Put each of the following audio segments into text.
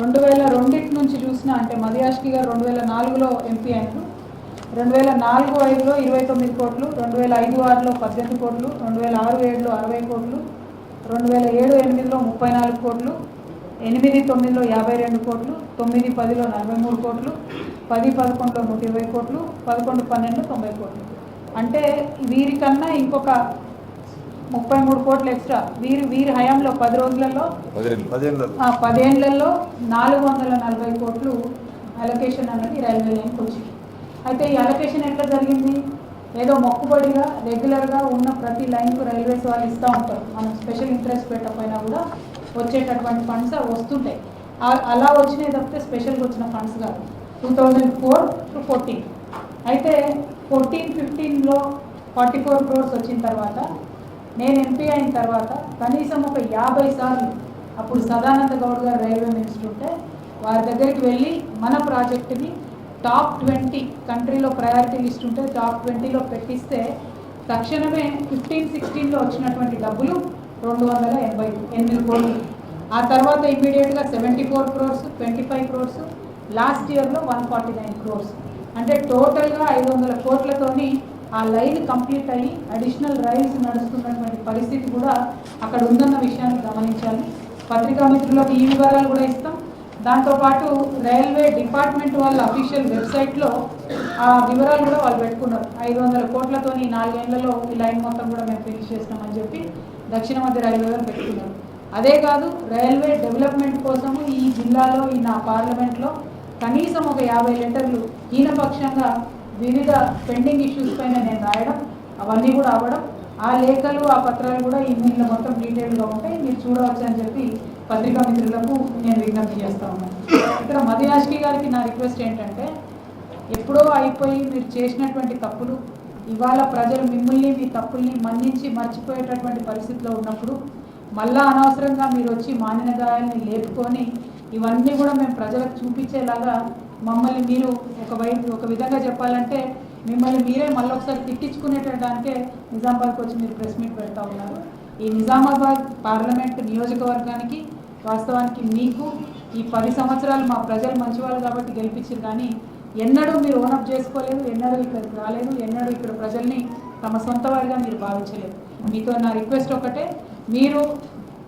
రెండు వేల రెండింటి నుంచి చూసిన అంటే మదియాష్కి గారు రెండు వేల నాలుగులో ఎంపీ అయినారు. రెండు వేల నాలుగు ఐదులో ఇరవై తొమ్మిది కోట్లు రెండు వేల ఐదు ఆరులో పద్దెనిమిది కోట్లు రెండు వేల ఆరు ఏడులో అరవై కోట్లు రెండు వేల ఏడు ఎనిమిదిలో ముప్పై నాలుగు కోట్లు ఎనిమిది తొమ్మిదిలో యాభై రెండు కోట్లు తొమ్మిది పదిలో నలభై మూడు కోట్లు పది పదకొండులో నూట ఇరవై కోట్లు పదకొండు పన్నెండు తొంభై కోట్లు. అంటే వీరికన్నా ఇంకొక ముప్పై మూడు కోట్లు ఎక్స్ట్రా. వీరి వీరి హయాంలో పది రోజులలో పదేళ్ళలో నాలుగు వందల నలభై కోట్లు అలొకేషన్ అన్నది రైల్వే లైన్కి వచ్చింది. అయితే ఈ అలొకేషన్ ఎట్లా జరిగింది? ఏదో మొక్కుబడిగా రెగ్యులర్గా ఉన్న ప్రతి లైన్కు రైల్వేస్ వాళ్ళు ఇస్తూ ఉంటారు. మనం స్పెషల్ ఇంట్రెస్ట్ పెట్టకపోయినా కూడా వచ్చేటటువంటి ఫండ్స్ అవి వస్తుంటాయి. అలా వచ్చినాయి తప్పితే స్పెషల్గా వచ్చిన ఫండ్స్ కాదు. Two thousand four to fourteen అయితే ఫోర్టీన్ ఫిఫ్టీన్లో ఫార్టీ ఫోర్ క్రోర్స్ వచ్చిన తర్వాత నేను ఎంపీ అయిన తర్వాత కనీసం ఒక యాభై సార్లు అప్పుడు సదానంద గౌడ్ గారు రైల్వే మినిస్టర్ ఉంటే వారి దగ్గరికి వెళ్ళి మన ప్రాజెక్టుని టాప్ ట్వంటీ కంట్రీలో ప్రయారిటీ లిస్ట్ ఉంటే టాప్ ట్వంటీలో పెట్టిస్తే తక్షణమే ఫిఫ్టీన్ సిక్స్టీన్లో వచ్చినటువంటి డబ్బులు రెండు వందల ఎనభై ఎనిమిది కోట్లు. ఆ తర్వాత ఇమీడియట్గా seventy four crores twenty five crores last ఇయర్లో వన్ ఫార్టీ నైన్ క్రోర్స్. అంటే టోటల్గా ఐదు వందల కోట్లతోని ఆ లైన్ కంప్లీట్ అయ్యి అడిషనల్ రైల్స్ నడుస్తున్నటువంటి పరిస్థితి కూడా అక్కడ ఉందన్న విషయాన్ని గమనించాలి. పత్రికా మిత్రులకు ఈ వివరాలు కూడా ఇస్తాం. దాంతోపాటు రైల్వే డిపార్ట్మెంట్ వాళ్ళ అఫీషియల్ వెబ్సైట్లో ఆ వివరాలు కూడా వాళ్ళు పెట్టుకున్నారు. ఐదు వందల కోట్లతో ఈ నాలుగేళ్ళలో ఈ లైన్ మొత్తం కూడా మేము ఫినిష్ చేస్తామని చెప్పి దక్షిణ మధ్య రైల్వే పెట్టుకున్నారు. అదే కాదు రైల్వే డెవలప్మెంట్ కోసము ఈ జిల్లాలో ఈ నా పార్లమెంట్లో కనీసం ఒక యాభై లీటర్లు హీనపక్షంగా వివిధ పెండింగ్ ఇష్యూస్ పైన నేను రాయడం అవన్నీ కూడా అవ్వడం ఆ లేఖలు ఆ పత్రాలు కూడా ఈ మొత్తం డీటెయిల్గా ఉంటాయి. మీరు చూడవచ్చు అని చెప్పి పత్రికా మిత్రులకు నేను విజ్ఞప్తి చేస్తా ఉన్నాను. ఇక్కడ మదియాష్కి గారికి నా రిక్వెస్ట్ ఏంటంటే ఎప్పుడో అయిపోయి మీరు చేసినటువంటి తప్పులు ఇవాళ ప్రజలు మిమ్మల్ని మీ తప్పుల్ని మన్నించి మర్చిపోయేటటువంటి పరిస్థితిలో ఉన్నప్పుడు మళ్ళా అనవసరంగా మీరు వచ్చి మానిన గాయాల్ని లేపుకొని ఇవన్నీ కూడా మేము ప్రజలకు చూపించేలాగా మమ్మల్ని మీరు ఒక వైపు ఒక విధంగా చెప్పాలంటే మిమ్మల్ని మీరే మళ్ళీ ఒకసారి తిట్టించుకునేటడానికే నిజామాబాద్కి వచ్చి మీరు ప్రెస్ మీట్ పెడతా ఉన్నారు. ఈ నిజామాబాద్ పార్లమెంట్ నియోజకవర్గానికి వాస్తవానికి మీకు ఈ పది సంవత్సరాలు మా ప్రజలు మంచివాళ్ళు కాబట్టి గెలిపించారు కానీ ఎన్నడూ మీరు ఓనప్ చేసుకోలేదు ఎన్నడూ ఇక్కడికి రాలేదు ఎన్నడూ ఇక్కడ ప్రజల్ని తమ సొంత వారిగా మీరు భావించలేదు. మీతో నా రిక్వెస్ట్ ఒకటే మీరు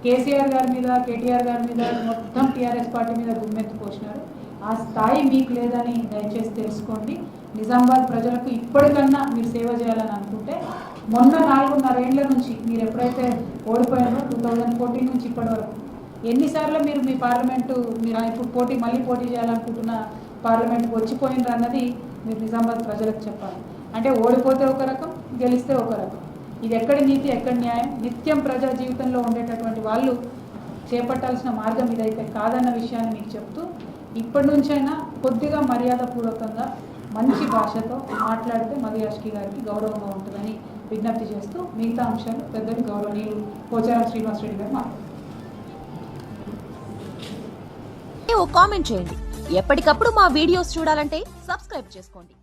కేసీఆర్ గారి మీద కేటీఆర్ గారి మీద మొత్తం టీఆర్ఎస్ పార్టీ మీద గుమ్మెత్తు పోసినారు. ఆ స్థాయి మీకు లేదని దయచేసి తెలుసుకోండి. నిజామాబాద్ ప్రజలకు ఇప్పటికన్నా మీరు సేవ చేయాలని అనుకుంటే మొన్న నాలుగున్నరేళ్ళ నుంచి మీరు ఎప్పుడైతే ఓడిపోయారో టూ థౌజండ్ ఫోర్టీన్ నుంచి ఇప్పటి వరకు ఎన్నిసార్లు మీరు మీ పార్లమెంటు మీరు ఇప్పుడు పోటీ మళ్ళీ పోటీ చేయాలనుకుంటున్న పార్లమెంట్కి వచ్చిపోయినరు అన్నది మీరు నిజామాబాద్ ప్రజలకు చెప్పాలి. అంటే ఓడిపోతే ఒక రకం గెలిస్తే ఒక రకం. ఇది ఎక్కడి నీతి ఎక్కడి న్యాయం? నిత్యం ప్రజా జీవితంలో ఉండేటటువంటి వాళ్ళు చేపట్టాల్సిన మార్గం ఇదైతే కాదన్న విషయాన్ని మీకు చెప్తూ ఇప్పటి నుంచైనా కొద్దిగా మర్యాదపూర్వకంగా మంచి భాషతో మాట్లాడితే మదియాష్కి గారికి గౌరవంగా ఉంటుందని విజ్ఞప్తి చేస్తూ మిగతా అంశాలు పెద్దలు గౌరవనీయులు పోచారం శ్రీనివాస్ రెడ్డి గారు మాట్లాడారు. కామెంట్ చేయండి. ఎప్పటికప్పుడు మా వీడియోస్ చూడాలంటే సబ్స్క్రైబ్ చేసుకోండి.